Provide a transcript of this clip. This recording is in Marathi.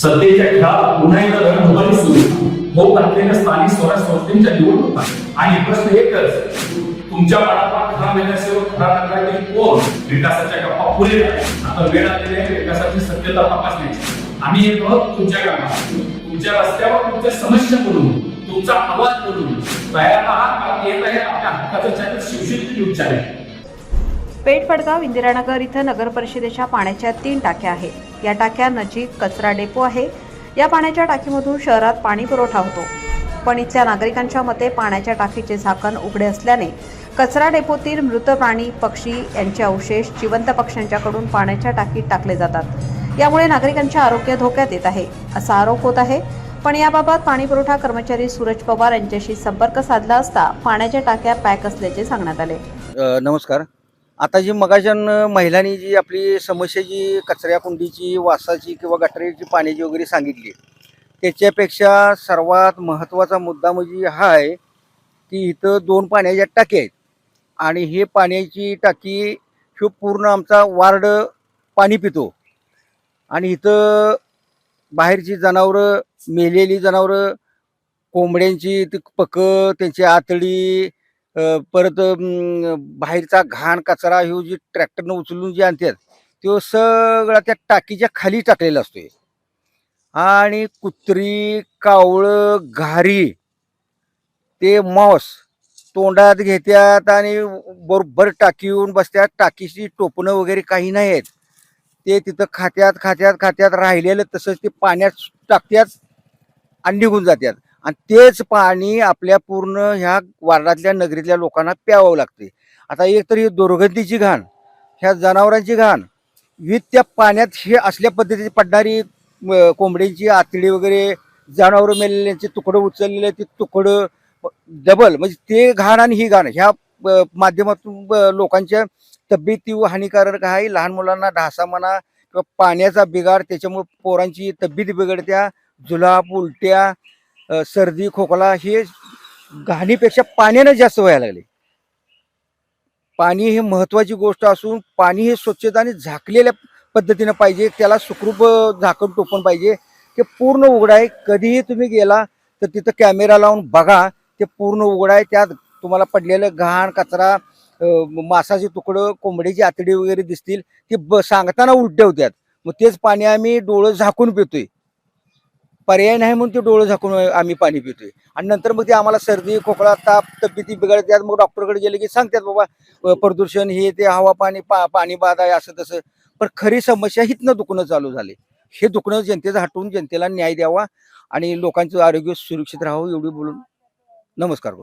सत्तेच्या खेळात पुन्हा एकदा रणधुमारी सुरू होत असलेल्या स्थानिक स्वराज संस्थेच्या निवडणुका आणि प्रश्न एकच तुमच्या पाडापा खरा नगरसेवक खरा नगरातील कोण? विकासाच्या गप्पा पुरे आता वेळ आलेली आहे विकासाची सत्यता तपासण्याची. आम्ही येत आहोत तुमच्या गावात तुमच्या रस्त्यावर तुमच्या समस्या बोलून तुमचा आवाज बोलून तयार आहात कारण येत आहे आपल्या हक्काचं channel Shivshakti news channel Peth Phadgaon Indiranagar इथं नगर परिषदेच्या पाण्याच्या तीन टाक्या आहेत. या टाक्या नजीक कचरा डेपो आहे. या पाण्याच्या टाकीमधून शहरात पाणी पुरवठा होतो. पण इथल्या नागरिकांच्या मते पाण्याच्या टाकीचे झाकण उघडे असल्याने कचरा डेपोतील मृत प्राणी पक्षी यांचे अवशेष जिवंत पक्ष्यांच्याकडून पाण्याच्या टाकीत टाकले जातात. यामुळे नागरिकांचे आरोग्य धोक्यात येत आहे असा आरोप होत आहे. पण याबाबत पाणी पुरवठा कर्मचारी सूरज पवार यांच्याशी संपर्क साधला असता पाण्याच्या टाक्या पॅक असल्याचे सांगण्यात आले. नमस्कार. आता जी मगाच्यान महिलांनी जी आपली समस्या जी कचऱ्या कुंडीची वासाची किंवा गटारीची पाण्याची वगैरे सांगितली त्याच्यापेक्षा सर्वात महत्त्वाचा मुद्दा म्हणजे हा आहे की इथं दोन पाण्याच्या टाकी आहेत. आणि हे पाण्याची टाकी ही पूर्ण आमचा वार्ड पाणी पितो. आणि इथं बाहेरची जनावरं मेलेली जनावरं कोंबड्यांची ती पकं त्यांची आतडी परत बाहेरचा घाण कचरा हे जी ट्रॅक्टरनं उचलून जे आणतात तो सगळा त्या टाकीच्या खाली टाकलेला असतोय. आणि कुत्री कावळं घारी ते मॉस तोंडात घेतात आणि बरोबर टाकी येऊन बसतात टाकीची टोपणं वगैरे काही नाही आहेत ते तिथं खात्यात खात्यात खात्यात राहिलेलं तसंच ते पाण्यात टाकतात आणि निघून जातात आणि तेच पाणी आपल्या पूर्ण ह्या वार्डातल्या नगरीतल्या लोकांना प्यावं लागते आता एक तर ही दुर्गंधीची घाण ह्या जनावरांची घाण विथ त्या पाण्यात हे असल्या पद्धतीची पडणारी कोंबडीची आतडी वगैरे जनावरं मेलेल्यांचे तुकडं उचललेले ते तुकडं डबल म्हणजे ते घाण आणि ही घाण ह्या माध्यमातून लोकांच्या तब्येती हानिकारक आहे. लहान मुलांना ढासा म्हणा किंवा पाण्याचा बिघाड त्याच्यामुळे पोरांची तब्येत बिघडत्या जुलाब उलट्या सर्दी खोकला हे घाणीपेक्षा पाण्यानं जास्त व्हायला लागले. पाणी हे महत्वाची गोष्ट असून पाणी हे स्वच्छता आणि झाकलेल्या पद्धतीनं पाहिजे त्याला सुखरूप झाकण टोपण पाहिजे. ते पूर्ण उघड आहे. कधीही तुम्ही गेला तर तिथं कॅमेरा लावून बघा. ते पूर्ण उघड आहे. त्यात तुम्हाला पडलेलं घाण कचरा मासाचे तुकडं कोंबडीची आतडी वगैरे दिसतील. ते ब सांगताना उलटे होत्यात. मग तेच पाणी आम्ही डोळं झाकून पितोय. पर्याय नाही म्हणून ते डोळं झाकून आम्ही पाणी पितोय. आणि नंतर मग ते आम्हाला सर्दी खोकला ताप तब्येती बिघडतात मग डॉक्टरकडे गेले की सांगतात बाबा प्रदूषण हे ते हवा पाणी पा पाणी बाद आहे असं तसं. पण खरी समस्या हितनं दुखणं चालू झाले. हे दुखणं जनतेचं हटवून जनतेला न्याय द्यावा आणि लोकांचं आरोग्य सुरक्षित राहावं एवढी बोलून. नमस्कार.